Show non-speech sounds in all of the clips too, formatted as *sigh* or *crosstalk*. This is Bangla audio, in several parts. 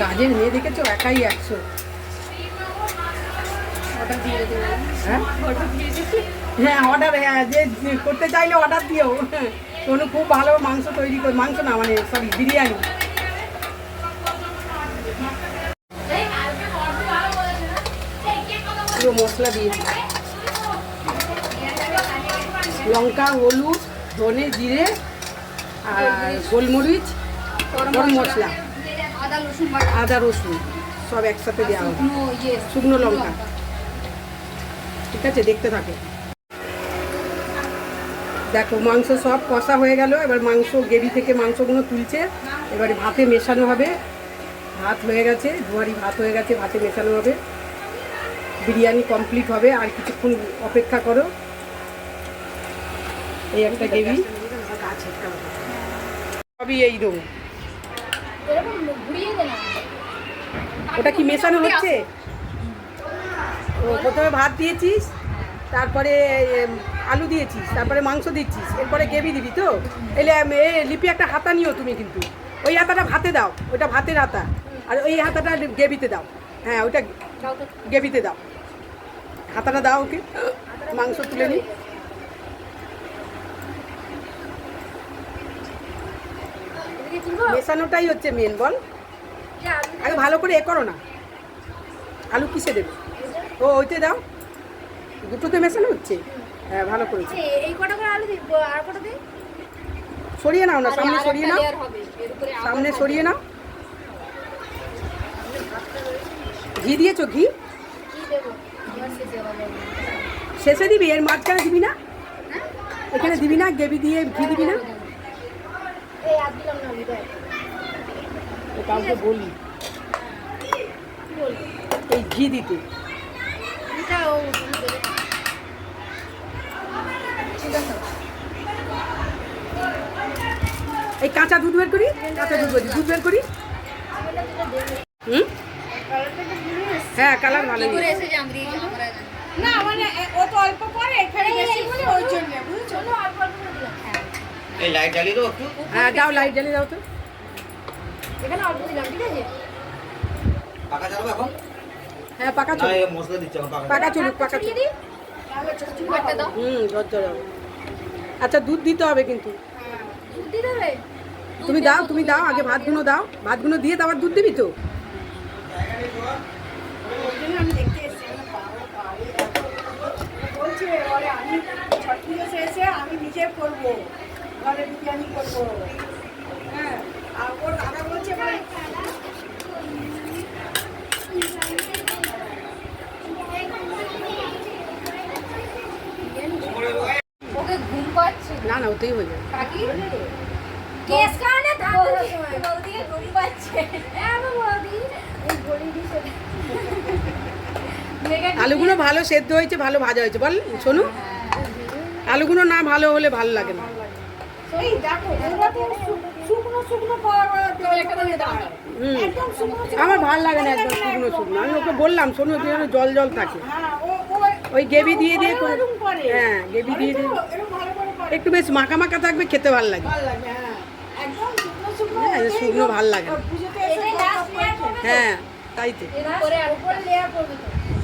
কাজের মেয়ে দেখেছ? একাই একশো। হ্যাঁ হ্যাঁ? অর্ডার হ্যাঁ যে যে করতে চাইলে অর্ডার দিও। কোনো খুব ভালো মাংস তৈরি করে মাংস না মানে সরি বিরিয়ানি। মশলা দিয়েছি লঙ্কা হলুদ ধনে জিরে আর গোলমরিচ। গরম মশলা। আদা রসুন আদা রসুন সব একসাথে দেওয়া হবে শুকনো ইয়ে লঙ্কা। ঠিক আছে দেখতে থাকে। দেখো মাংস সব কষা হয়ে গেল। এবার মাংস গ্রেভি থেকে মাংসগুলো তুলছে। এবারে ভাতে মেশানো হবে। ভাত হয়ে গেছে দুয়ারি ভাত হয়ে গেছে ভাতে মেশানো হবে। বিরিয়ানি কমপ্লিট হবে। আর কিছুক্ষণ অপেক্ষা করো। এই একটা গ্রেভি সবই এই রকম ওটা কি মেশানো হচ্ছে? ও, প্রথমে ভাত দিয়েছিস, তারপরে আলু দিয়েছিস, তারপরে মাংস দিচ্ছিস, এরপরে গ্রেভি দিবি তো? এলে এ, লিপি একটা হাতা নিও তুমি কিন্তু। ওই হাতাটা ভাতে দাও, ওইটা ভাতের হাতা। আর ওই হাতাটা গ্রেভিতে দাও। হ্যাঁ ওইটা দাও তো গ্রেভিতে দাও। হাতাটা দাও ওকে। মাংস তুলে নি। তুলবো মেশানোটাই হচ্ছে মেন বল। আগে ভালো করে এ করো না। আলু কিসে দেবে? ও ওইতে দাও। দুটোতে মেশানো হচ্ছে? হ্যাঁ ভালো করেছি। এই কটা করে আলু দিই আর কটা দিই সরিয়ে নাও না সামনে সরিয়ে নাও। সামনে সরিয়ে নাও। ঘি দিয়েছ ঘি? শেষে দিবি। এর মাঝখানে দিবি না? হ্যাঁ? এখানে দিবি না? গ্রেভি দিয়ে ঘি দিবি না এই আর দিলাম না বিদায় ও কাউকে বলি। এই ঘি দিতে। এই কাঁচা দুধ বের করি? কাঁচা দুধ বের দুধ বের করি? হুম? হ্যাঁ কালার ভালো করে না মানে ও তো অল্প পরে এখানে বেশি বলে ওই জন্য বুঝছ? অল্প অল্প করে। হ্যাঁ এই লাইট জ্বালিয়ে দাও একটু। হ্যাঁ দাও লাইট জ্বালিয়ে দাও তো। এখানে অল্প দিলাম ঠিক আছে? পাকা চালাবো এখন? হ্যাঁ পাকা না চলুক। এই মশলা দিচ্ছে এখন পাকা পাকা চলুক পাকা চলুক। হুম হবে আচ্ছা দুধ দিতে হবে কিন্তু। দুধ দিয়ে দেবে তুমি দাও তুমি দাও আগে ভাতগুলো দাও। ভাতগুলো দিয়ে তারপর দুধ দিবি তো? আমি নিজে করব। ঘরে বিরিয়ানি করব। হ্যাঁ আর ওর দাদা বলছে বলে, ওকে ঘুম পাচ্ছে। না না ওতেই হয়ে যাবে। কাকি? কেস কানে দাঁত ঘুম পাচ্ছে। হ্যাঁ বৌদি। এই *laughs* আলুগুলো ভালো সেদ্ধ হয়েছে ভালো ভাজা হয়েছে। বল শোনু। আলুগুলো না ভালো হলে ভালো লাগে না। এই দেখো ওরা শুকনো শুকনো পাওয়া- পাওয়া দেওয়া একটা দিয়ে দাও। হুম একদম শুকনো শুকনো আমার ভালো লাগে না একদম শুকনো শুকনো। আমি ওকে বললাম শোনো যেন জল জল থাকে। হ্যাঁ ওই গ্রেভি দিয়ে দিয়ে হ্যাঁ গ্রেভি দিয়ে দিয়ে। একটু বেশ মাখা মাখা থাকবে খেতে ভালো লাগে। হ্যাঁ। শুকনো হ্যাঁ, ভালো লাগে layer করছে। হ্যাঁ তাই তো?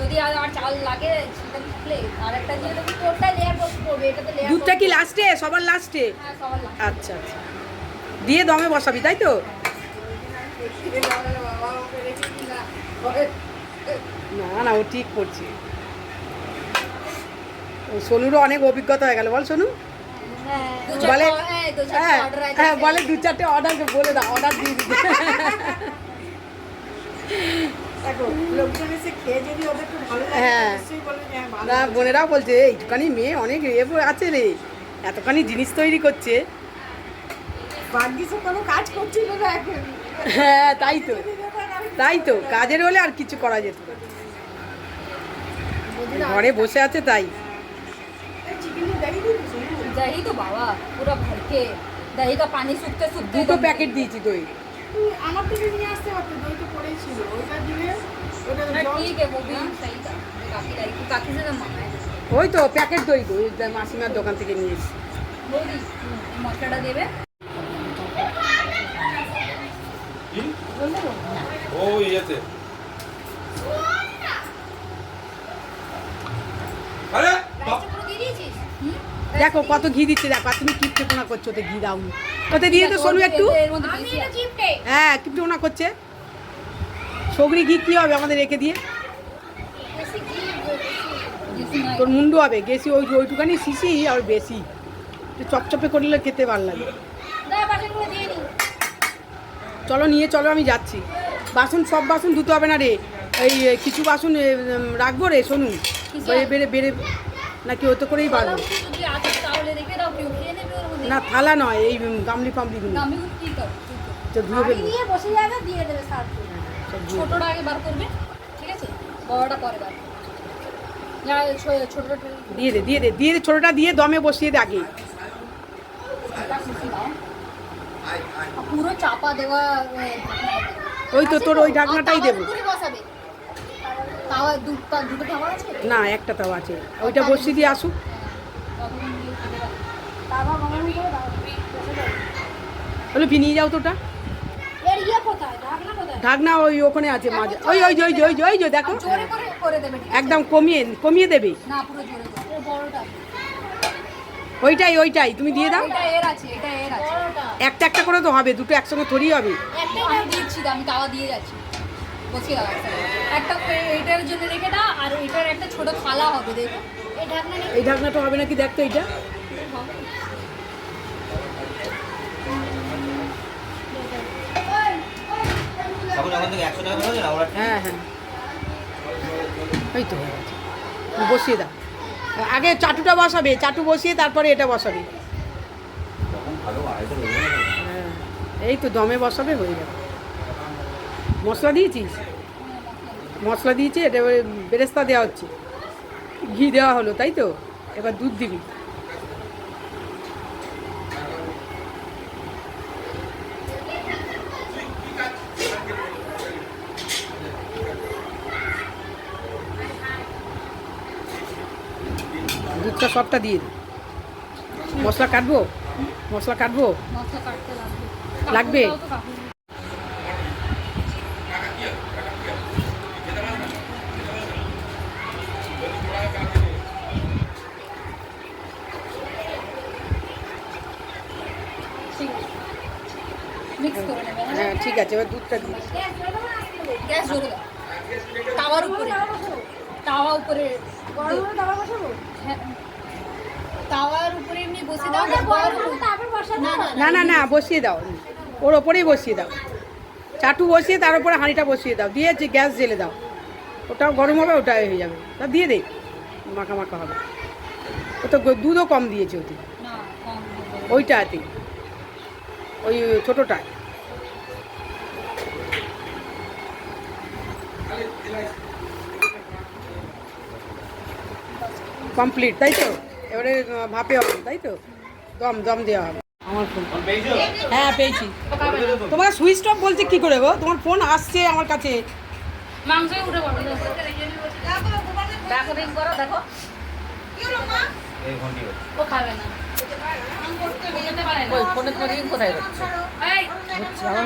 যদি আর চাল লাগে সেটা থাকলে। আর একটা দিয়ে দেবো তোরটা লেয়ার করবে এটাতে লেয়ার দুধটা কি লাস্টে সবার লাস্টে হ্যাঁ সবার লাগে আচ্ছা আচ্ছা। দিয়ে দমে বসাবি তাই তো? না না ও ঠিক করছে। ও সোনুরও অনেক অভিজ্ঞতা হয়ে গেল। বল সোনু। হ্যাঁ বলে হ্যাঁ হ্যাঁ বলে দু চারটে অর্ডার বলে দাও অর্ডার দিয়ে দিতে *laughs* দেখো লোকজন এসে হ্যাঁ। বোনেরাও বলছে এইটুখানি মেয়ে অনেক ইয়ে এ আছে রে। এতখানি জিনিস তৈরি করছে। হ্যাঁ তাই তো। তাই তো কাজের হলে আর কিছু করা যেত ঘরে বসে আছে তাই। তো বাবা পুরো ভরকে। দহি পানি শুকতে শুকতে দুটো প্যাকেট দিয়েছি দই একটু আমার থেকে নিয়ে আসতে পারতে দই তো পড়েই ছিল। ওটা দিলে কাকি দাই ওই তো প্যাকেট দই গো মাসিমার দোকান থেকে নিয়ে এসেছি। মশলাটা দেবে? ও ইয়েতে। দেখো কত ঘি দিচ্ছে দেখো আর তুমি কিপটেপোনা করছ? ওতে ঘি দাও ওতে দিয়ে তো শোনো একটু। হ্যাঁ হ্যাঁ কিপটেপোনা করছে। সগরি ঘি কী হবে আমাদের রেখে দিয়ে? তোর মুন্ডু হবে গেছি ওই ওইটুখানি শিশি আর বেশি। চপচপে করলে খেতে ভালো লাগে। চলো নিয়ে চলো আমি যাচ্ছি। বাসন সব বাসন ধুতে হবে না রে। এই কিছু বাসন রাখব রে শোনু বেড়ে বেড়ে বেড়ে নাকি ওতে করেই বাড়বো তাহলে রেখে দাও কেউ খেয়ে নেবে ওর মধ্যে। না থালা নয় এই গামলি ফামলিগুলো তো ধুয়ে ফেলব। দিয়ে বসে যাবে দিয়ে দেবে সার্ভ করে। সব ধুয়ে ছোটটা আগে বার করবে ঠিক আছে? বড়টা পরে বার দিয়ে দে দিয়ে দে দিয়ে দে ছোটোটা দিয়ে দমে বসিয়ে দে আগে। পুরো চাপা দেওয়া ওই তো তোর ওই ঢাকনাটাই দেবো। তাওয়ার উপরে বসাবে তাওয়া দুটো দুটো খাবার আছে? না একটা তাও আছে। ওইটা বসিয়ে দিয়ে আসুক। বলে ফিনিয়ে যাও তোটা ইয়ে ঢাকনা ওই ওখানে আছে মাঝে। ওই ওই ওই ওই ওই যে দেখো? একদম কমিয়ে কমিয়ে দেবে। ওইটাই ওইটাই তুমি দিয়ে দাও। একটা একটা করে তো হবে দুটো একসঙ্গে থরিয়ে হবে। একটাই দিচ্ছি আমি তাওয়া দিয়ে যাচ্ছি। বসিয়ে দাও একটা এ- এইটার জন্য রেখে দাও আর এটার একটা ছোট থালা হবে দেখো। এই ঢাকনা এই ঢাকনাটা হবে নাকি দেখতো এইটা। হ্যাঁ হ্যাঁ। এই তো বসিয়ে দাও আগে চাটুটা বসাবে চাটু বসিয়ে তারপরে এটা বসাবে। হ্যাঁ। এই তো দমে বসাবে হয়ে যাবে মশলা দিয়েছিস? মশলা দিয়েছি এটা এবারে বেরেস্তা দেওয়া হচ্ছে। ঘি দেওয়া হলো তাই তো? এবার দুধ দিবি। দুধটা সবটা দিয়ে মশলা কাটবো? মশলা কাটবো? লাগবে লাগবে? কাকুর দাও তো কাকুর। ঠিক আছে। Mix করে নেবে, হ্যাঁ? হ্যাঁ ঠিক আছে এবার দুধটা দিই। গ্যাস জোরে তাওয়ার উপরে। তাওয়া উপরে হ্যাঁ। তাওয়ার উপরে এমনি বসে দাও না না না। বসিয়ে দাও। ওর ওপরেই বসিয়ে দাও। চাটু বসিয়ে তার উপরে হাঁড়িটা বসিয়ে দাও। দিয়ে যে গ্যাস জেলে দাও। ওটাও গরম হবে ওটাই হয়ে যাবে। তা দিয়ে দে। মাখা মাখা হবে। ও তো দুধও কম দিয়েছে ওতে। না কম হবে। ওইটাতে। ওই ছোটোটায়। কমপ্লিট তাই তো? এবারে ভাপে হবে তাই তো? দম দম দেওয়া হবে। আমার ফোন হ্যাঁ পেয়েছি। তোমার সুইচ অফ বলছে কি করে গো তোমার ফোন আসছে আমার কাছে। দেখো দেখো। ও খাবে না। ফোনে তোমার রিং কোথায় হচ্ছে হচ্ছে, আমার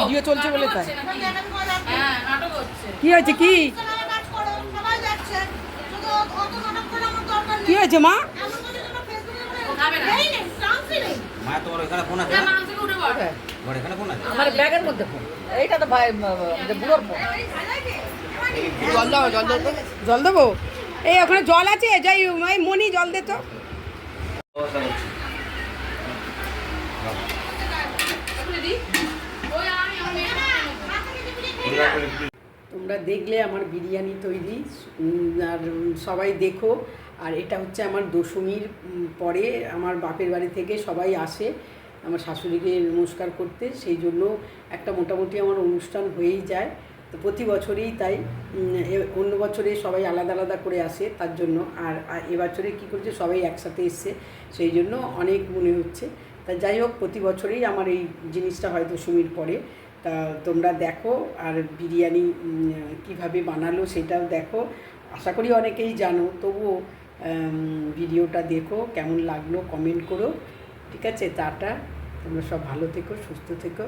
ভিডিও চলছে বলে তাই। হ্যাঁ কি হয়েছে কি? কি হয়েছে মা? ও খাবে না। মা তোমার ওখানে ফোন আছে? না, না? মাংস উঠে পড়ো। তোমার এখানে ফোন আছে? আমার ব্যাগের মধ্যে ফোন। এইটা তো ভাই বুড়োর ফোন। জল দাও জল দাও জল দেবো? এই ওখানে জল আছে? যাই মনি জল দে তো ব্যবস্থা করছি। পরিবার করে একটু তোমরা দেখলে আমার বিরিয়ানি তৈরি আর সবাই দেখো, আর এটা হচ্ছে আমার দশমীর পরে আমার বাপের বাড়ি থেকে সবাই আসে আমার শাশুড়িকে নমস্কার করতে, সেই জন্য একটা মোটামুটি আমার অনুষ্ঠান হয়েই যায়। তো প্রতি বছরেই তাই অন্য বছরে সবাই আলাদা আলাদা করে আসে তার জন্য, আর এবছরে কী করছে, সবাই একসাথে এসছে, সেই জন্য অনেক মনে হচ্ছে। তা যাই হোক, প্রতি বছরেই আমার এই জিনিসটা হয় দশমীর পরে। তা তোমরা দেখো, আর বিরিয়ানি কীভাবে বানালো সেটাও দেখো। আশা করি অনেকেই জানো, তবুও ভিডিওটা দেখো, কেমন লাগল কমেন্ট করো। ঠিক আছে তাটা তোমরা সব ভালো থেকো, সুস্থ থেকো।